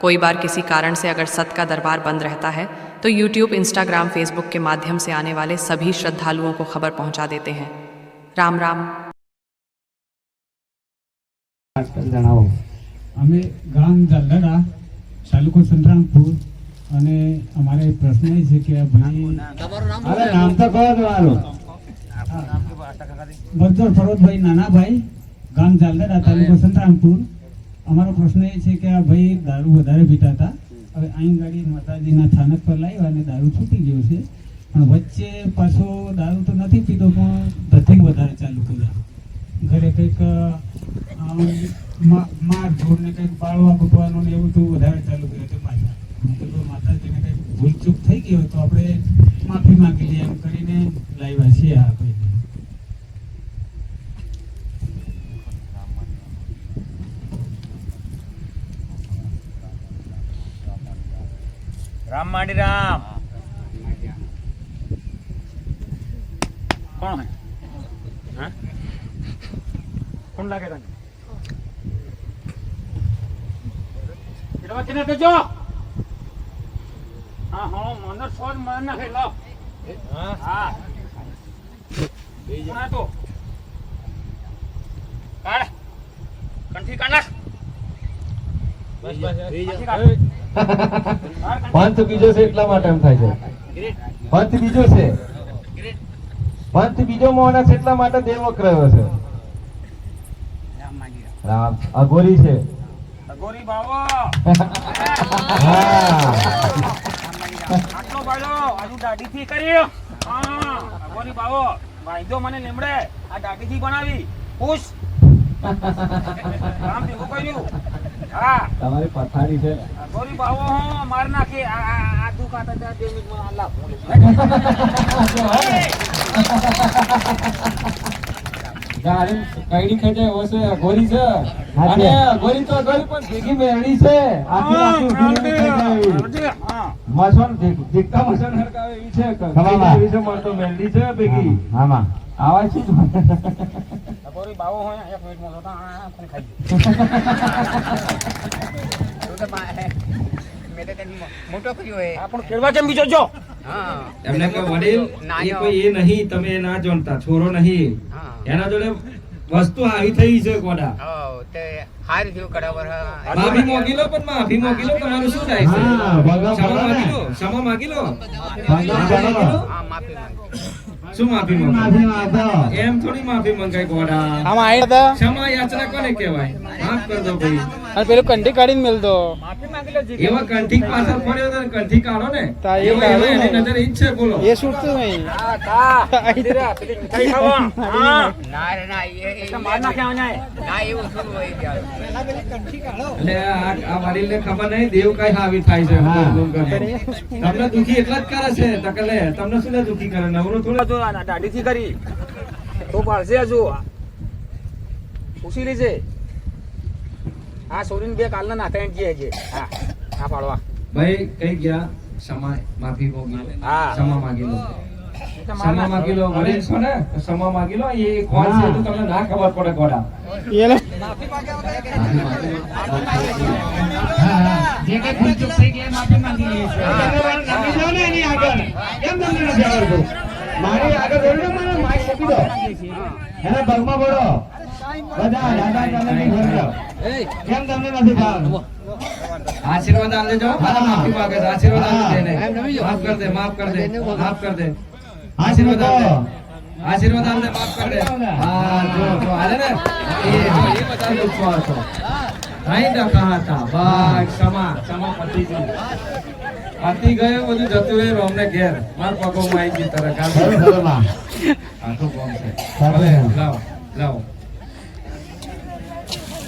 कोई बार किसी कारण से अगर सत का दरबार बंद रहता है तो यूट्यूब इंस्टाग्राम फेसबुक के माध्यम से आने वाले सभी श्रद्धालुओं को खबर पहुंचा देते हैं राम राम આજકાલ જણાવો અમે ગામ જલદરા તાલુકો સંતરામપુર અને અમારે પ્રશ્ન એ છે કે આ ભાઈ અરે નામ તો કહો તમારું બજર ફરોદભાઈ નાનાભાઈ ગામ જાલદરા તાલુકો સંતરામપુર અમારો પ્રશ્ન એ છે કે આ ભાઈ દારૂ વધારે પીતા હતા. હવે અહીં ગાડી માતાજીના સ્થાનક પર લાવ્યા અને દારૂ છૂટી ગયો છે. પણ વચ્ચે પાછો દારૂ તો નથી પીતો પણ ધથિંગ વધારે ચાલુ કર્યા. ઘરે કંઈક માર મારઝૂડ કંઈક પાળવા મૂકવાનું ને એવું તો વધારે ચાલુ કર્યું હતું પાછા. માતાજીને કંઈક ભૂલચૂક થઈ ગયો તો આપણે માફી માંગી લઈએ. એમ કરીને લાવ્યા છીએ આ રામ માંડી રામ. કોણ હે? કોણ લાગે તને? એડવા કેને દેજો હા હા મને સોજ માર નાખે લાવ હા. હા. કોણ તો? કાઢ. કંઠી કાઢ નાખ બસ બસ કંઠી કાઢ. કાઢ, કંઠી. પંથ બીજો છે એટલા માટે એમ થાય છે. પંથ બીજો છે. પંથ બીજો મોહના છે એટલા માટે દેવક રહ્યો છે. રામ. અઘોરી છે. અઘોરી બાવો હા. આટલો બાળો આજુ દાઢીથી કરી. હા અઘોરી બાવો વાંધો મને લીમડે. આ દાઢીથી બનાવી. ખુશ. કર્યું તમારી પથારી છે. અઘોરી બાવો હું માર નાખી. આ આ- આ દુખાતા ત્યાં બે મિનિટમાં આ લાભ કઈડી ખેંચે ઓસે અઘોરી છે. અને છે. તો અઘોરી પણ ભેગી મેળી છે. આખી આખી છે. દી- દીકતા મસણ હરકાવે એવી છે. ખમામાં. એવી છે મળતો મેલડી છે ભેગી. આમાં આવા શું અઘોરી બાવો હોય એક મિનિટમાં તો આ- આ કોણ ખાઈ મોટો કર્યો હોય આ પણ કેળવા કેમ બીજો જો. એમને કે વડીલ એ કોઈ એ નહીં તમે એ ના જાણતા છોરો નહીં. હા. એના જોડે વસ્તુ આવી થઈ છે ગોડા હા તે હારી થયું કડાવર હા. માફી મોગી લો પણ માફી મોગી લો તમારું શું થાય છે? ક્ષમા. માગી લો ક્ષમા માગી લો. હા માફી માંગુ શું માફી માફી માંગો? માંગો. એમ થોડી માફી મંગાય ગોડા. આમાં હતા? ક્ષમા યાચના કોને કહેવાય? માફ કર દો ભાઈ. અને પેલું કંઠી કાઢીને મેલતો માફી માંગી લો જી એવા કંઠી પાછળ પડ્યો તો કંઠી કાઢો ને. તા એ એની નજર ઈ છે બોલો. એ છૂટતું નહીં. આ કા? મીઠાઈ ખાવા? ના રે ના એ એ- માર નાખ્યા અહીંયા ના એવું શું હોય ત્યાં. એટલે આ આ વડીલને ખબર નહીં દેવ કઈ હાવી થાય છે હા. ગુમ ગુમ કરે. તમને દુખી એટલા જ કરે છે તકલે તમને શું દુખી કરે? નવરો થોડો હજુ આ કરી. તો પાડશે હજુ. પૂછી લેજે. આ સોરીન બે કાલના નાખા જે છે હા હા પાડવા ભાઈ કઈ ગયા ક્ષમા માફી માંગી હા. ક્ષમા માંગી લો ક્ષમા માંગી લો મને છો ને ક્ષમા માંગી લો એ કોણ છે તો તમને ના ખબર પડે ગોડા એ. જે કંઈ થઈ ગઈ માફી માંગી લઈએ છીએ. ને એની આગળ. કેમ તમને નથી આવડતું? મારી આગળ બોલો ને મને માઈક મૂકી દો. એના ભગમાં પડો. બધા દાદા દાદાની ઘર જાઓ. કેમ તમને નથી ભાવતું? આશીર્વાદ આલે જો હા. માફી માંગે છે આશીર્વાદ આલે દે માફ કર દે માફ કર દે માફ કર દે. આશીર્વાદ આશીર્વાદ આલે આશીર્વાદ આલે માફ કર દે. હા જો જો આલે ને. એ જો એ બધા હતો. ક્ષમા ક્ષમા જતું રહ્યું અમને ઘેર. માર પગોમાં આવી ગઈ તરત. આ માં. આખું કોમ છે. લાવો લાવો.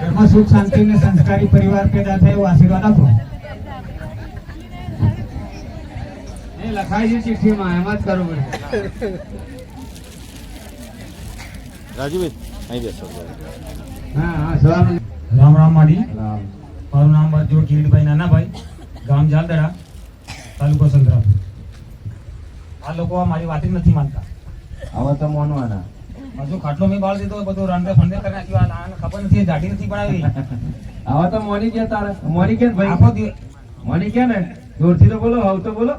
ઘરમાં સુખ શાંતિ અને સંસ્કારી પરિવાર પેદા થાય એવો આશીર્વાદ આપો. લખાય છે ચિઠ્ઠીમાં એમાં જ કરવું પડે. હા હા સવારનું રામ રામ માડી. મારું નામ બરજો કીરભાઈ નાનાભાઈ. ગામ જાલદરા તાલુકો સંતરામપુર આ લોકો મારી વાત જ નથી માનતા. હવે તો મોનવાના હજુ ખાટલો મેં બાળ દીધો બધું રંડે ફંડે કરી નાખ્યું. આ ખબર નથી દાઢી નથી બનાવી હવે તો મોની ગયા તારે. મોની કે ભાઈ? દિવસ મોની કે ને જોરથી તો બોલો હવે તો બોલો.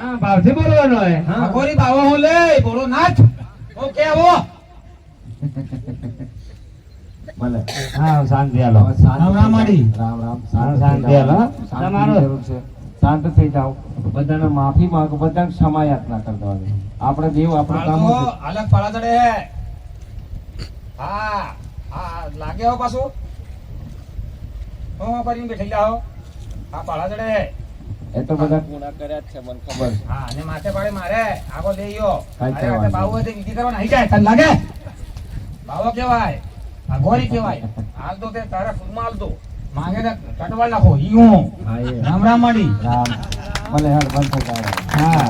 હા ભાવથી બોલવાનો હે. હા આખોરી બાવો હું લે બોલો નાચ ઓકે આવો. ભલે હા શાંતિ આલો રામ રામ માડી રામ રામ. શાંતિ. આલો તમારો શાંત થઈ જાઓ. બધાને માફી માંગો બધાને ક્ષમા યાચના કરતા હોય આપણે દેવ આપણું કામ અલગ પાળા ચડે. હા હા લાગે હો પાછું. હું કરીને બેઠી જાઓ હા. પાળા જડે એ તો બધા ગુના કર્યા છે મને ખબર હા અને માથે પાડે મારે. આગો લઈ ગયો. અરે આ બાવો તે વિધિ કરવા નહીં જાય તને લાગે? બાવો કેવાય આ ગોરી કેવાય હાલ તો તે તારા ફૂલમાં હાલ તો. માંગે ને કટવાળ નાખો. ઈ હું. રામ રામ માડી રામ. ભલે હેડ બંધ થઈ હા.